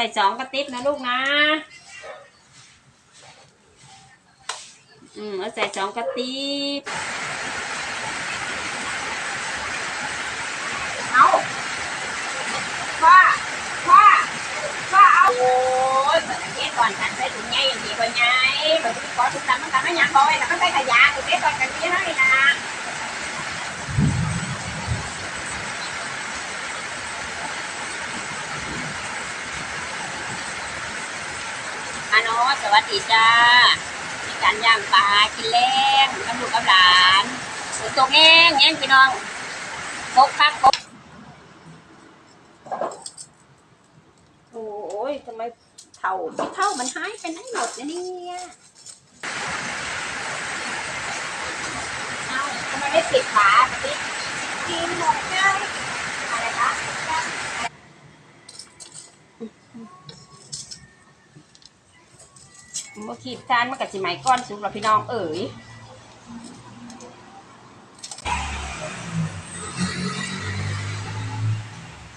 ใส่สองกระติบนะลูกนะ อืมเอาใส่สองกระติบเอาว่าว่าว่าเอาโอ้ยเปิดอันนี้ก่อนฉันใส่ถุงใหญ่อย่างดีกว่าไงเปิดขอถุงดำมันทำให้ยังบ่อยแล้วก็ใส่ขยะถุงเล็กก่อนกันนี้ให้นะอาโนส วัสดีจ้ามีการย่างปลากินแล้งกับลูกกับหลานฝนตกแง่งแง่งพี่น้องตกพักตกโอ้ยทำไมเท่าไม่เท่ามันหายไปไหนหมดเนี่ยเอาทำไมไม่ปิดฝาปิดกินหมดเลย เมื่อขีดจานมันกับสิไหมก้อนสุกแล้วพี่น้องเอ๋ย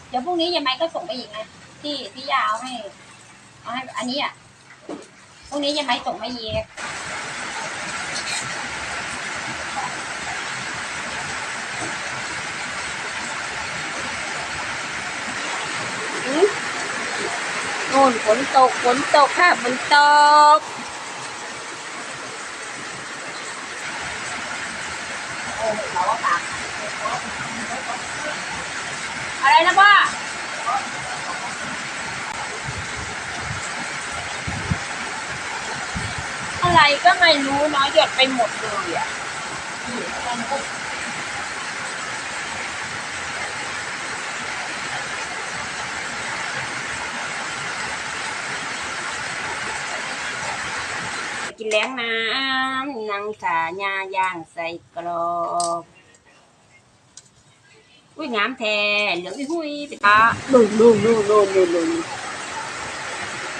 เดี๋ยวพรุ่งนี้ยายไม้ก็ส่งไปอีกไงที่ที่ยาเอาให้เอาให้อันนี้อะพรุ่งนี้ยายไม้ส่งมาอีกโน่นฝนตกฝนตกค่ะฝนตก โอ้เราก็ฝาก อะไรนะป้าอะไรก็ไม่รู้เนาะหยดไปหมดเลยอะกินแล้งน้ำนางขาญาย่างใส่กรอบ อุ้ยงามแท้เหลืองหุ้ยไปตาดูดูดูดูดูดู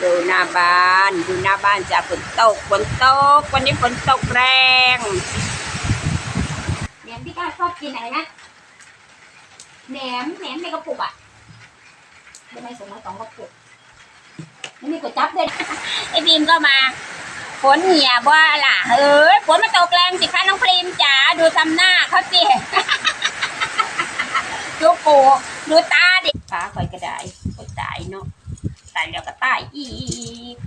ดูหน้าบ้านดูหน้าบ้านจะฝนตกฝนตก วันนี้ฝนตกแรงแหนมพี่ก้าชอบกินอะไรนะแหนมแหนมในกระปุกอะทำไมส่งมาสองกระปุกไม่มีก๋วยจั๊บด้วยไอ้บีมก็มาฝนเหี่ยบ่ล่ะเอ้ยฝนมันตกแรงสิคะน้องพรีมจ๋าดูทำหน้าเขาสิ ดูปูดูตาดิฟ้าคอยกระไดก็ตายเนาะตายแล้วก็ตายอีก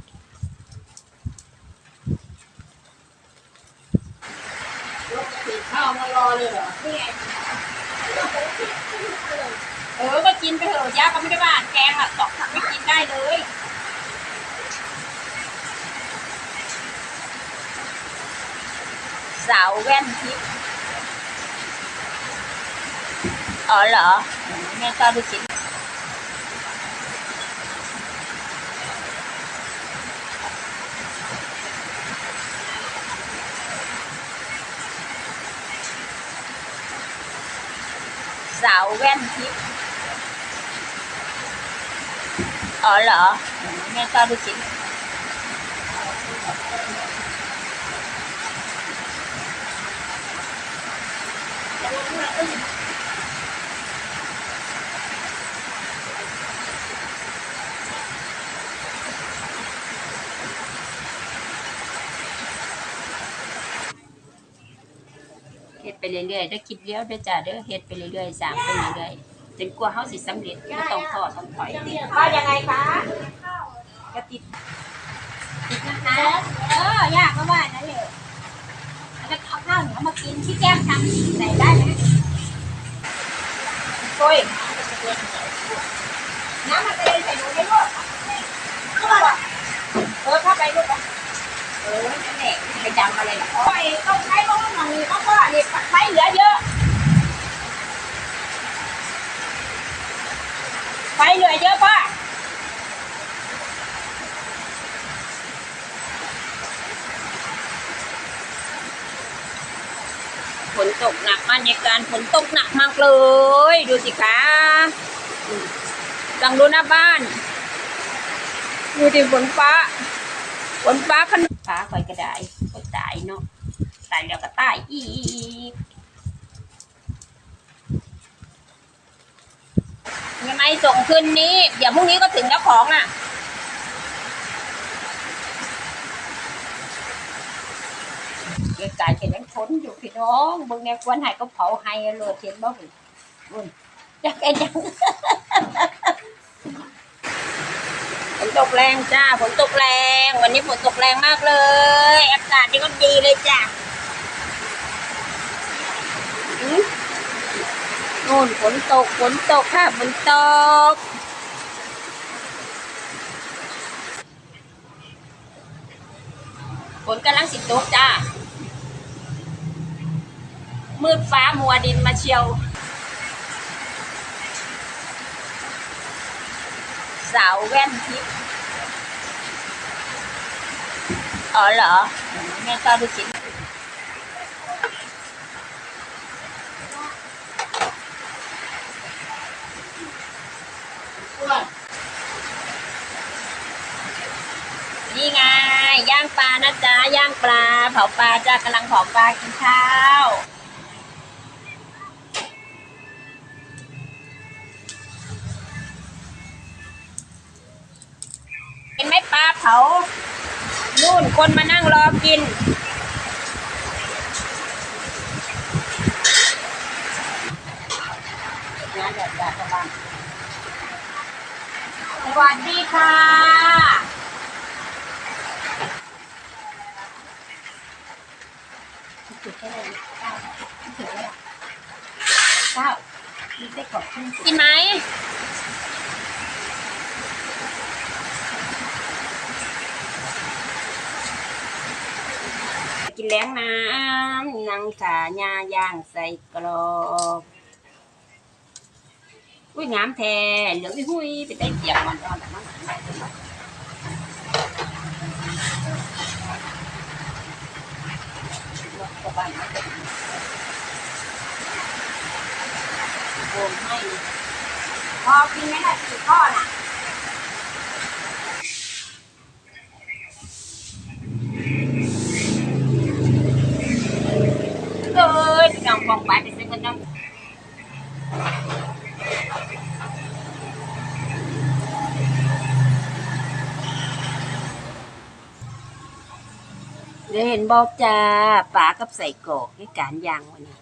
ข้าวมารอเลยเหรอนี่ไงเออก็กินไปเถอะย่าก็ไม่ได้ว่าแกงอะตอกผักไม่กินได้เลยสาวแว่นทิพย์ อ๋อเหรอแม่ก็ดูสิสาวแว่นทิพย์อ๋อ เหรอแม่ก็ดูสิเฮ็ดไปเรื่อยๆได้อคิดเลี้ยวเด้อจ้าเด้อเฮ็ดไปเรื่อยๆสร้างไปเรื่อยๆจนกว่าเฮาสิสำเร็จก็ต้องท้อต้องถอยข้าวยังไงคะก็ติดติดนะคะเออยากก็ว่านั่นแหละแล้วก็เอาข้าวเหนียวมากินที่แก้มทำใส่ได้ไหมโอ้ยน้ำมันกระเด็นใส่หนูได้ลูกเข้าไปเออเข้าไปลูกเออนั่นแหละไปจำอะไรล่ะโอ้ เหลือเยอะ ไฟเหลือเยอะป่ะฝนตกหนักมากในการฝนตกหนักมากเลย ดูสิคะจังดูหน้าบ้าน ดูดิฝนฟ้า ฝนฟ้าขนาดฟ้าคอยกระไดก็ตายเนาะตายแล้วก็ตายอีก ยังไง ส่งคืนนี้ เดี๋ยวพรุ่งนี้ก็ถึงแล้วของอะ เกี่ยกายเห็นยังทนอยู่พี่น้องบิ่งแนวควนใหายก็เผาให้เลยเห็นบ่พี่อุ่นจักไอ้ยังฝนตกแรงจ้าฝนตกแรง วันนี้ฝนตกแรงมากเลย อากาศนี่ก็ดีเลยจ้าอืม นู่นฝนตกฝนตกค่ะฝนตกฝนกำลังสิตกจ้า มืดฟ้ามัวดินมาเชียว สาวแว่นทิพย์อ๋อเหรอแม่ก็ดูสินี่ไง ย่างปลานะจ๊ะย่างปลา เผาปลาจ้ากำลังเผาปลากินข้าวเห็นไหมปลาเผานู่นคนมานั่งรอกินงานแบบแบบบ้านสวัสดีค่ะ เก้ามีเส้นกรอบกินไหมกินแล้งน้ำนางขาญาย่างใส่กรอบอุ้ยงามแท้เหลืองอุ้ยหุยไปได้เสียบมันตอนแต่นั้ นโอ้ไม่พอกินไหมล่ะสี่ข้อน่ะ เอ้ยน้องฟองไปไปซื้อกันน้อง เดี๋ยวเห็นบอกจ้าปลากับใส่กรอกให้การยางวันนี้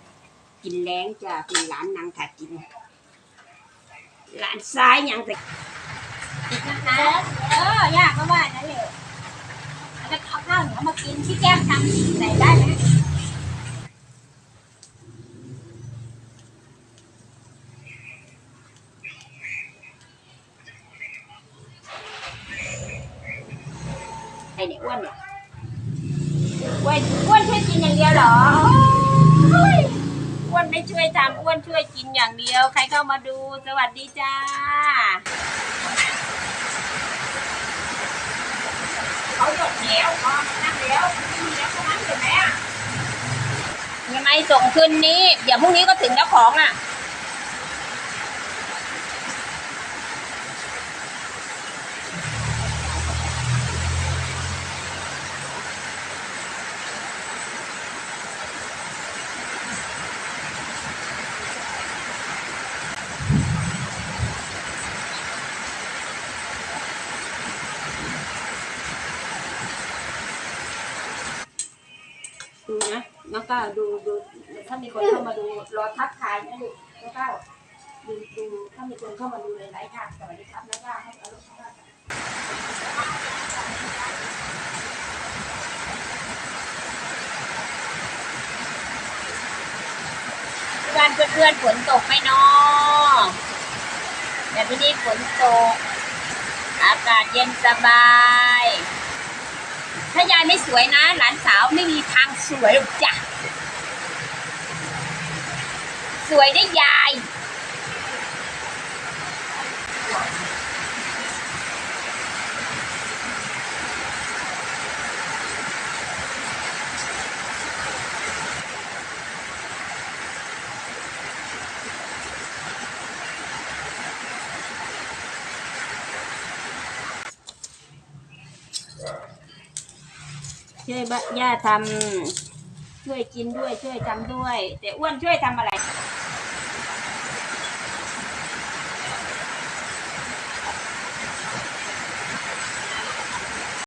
กินแรงจ้าเป็นร้านนางถัดกินร้านซ้ายยังแต่ติดนะคะเออยากก็ว่านั่นแหละแล้วเอาข้าวเหนียวมากินที่แก้มทำใส่ได้ไหม ไอ้เนี่ยอ้วนเนี่ยอ้วนอ้วนช่วยกินอย่างเดียวเหรอโอ้ยอ้วน ไม่ช่วยทำอ้วนช่วยกินอย่างเดียว ใครเข้ามาดู สวัสดีจ้า เขาหยดแล้วพอมันนั่งแล้วมีแล้วก็นั่งเห็นไหมอะยังไงส่งคืนนี้ เดี๋ยวพรุ่งนี้ก็ถึงแล้วของอะ ก้าวดูดูถ้ามีคนเข้ามาดูรอทักทายนะลูกน้องก้าวดูดูถ้ามีคนเข้ามาดูหลายๆค่ะสวัสดีครับน้องก้าวให้เอาลูกเข้ามาเพื่อนเพื่อนฝนตกไหมเนาะแต่ที่นี่ฝนตก อากาศเย็นสบาย ถ้ายายไม่สวยนะ หลานสาวไม่มีทางสวยหรอกจ้ะ ส วยได้ยาย ช่วยบะย่าทำช่วยกินด้วยช่วยทำด้วย แต่อ้วนช่วยทำอะไร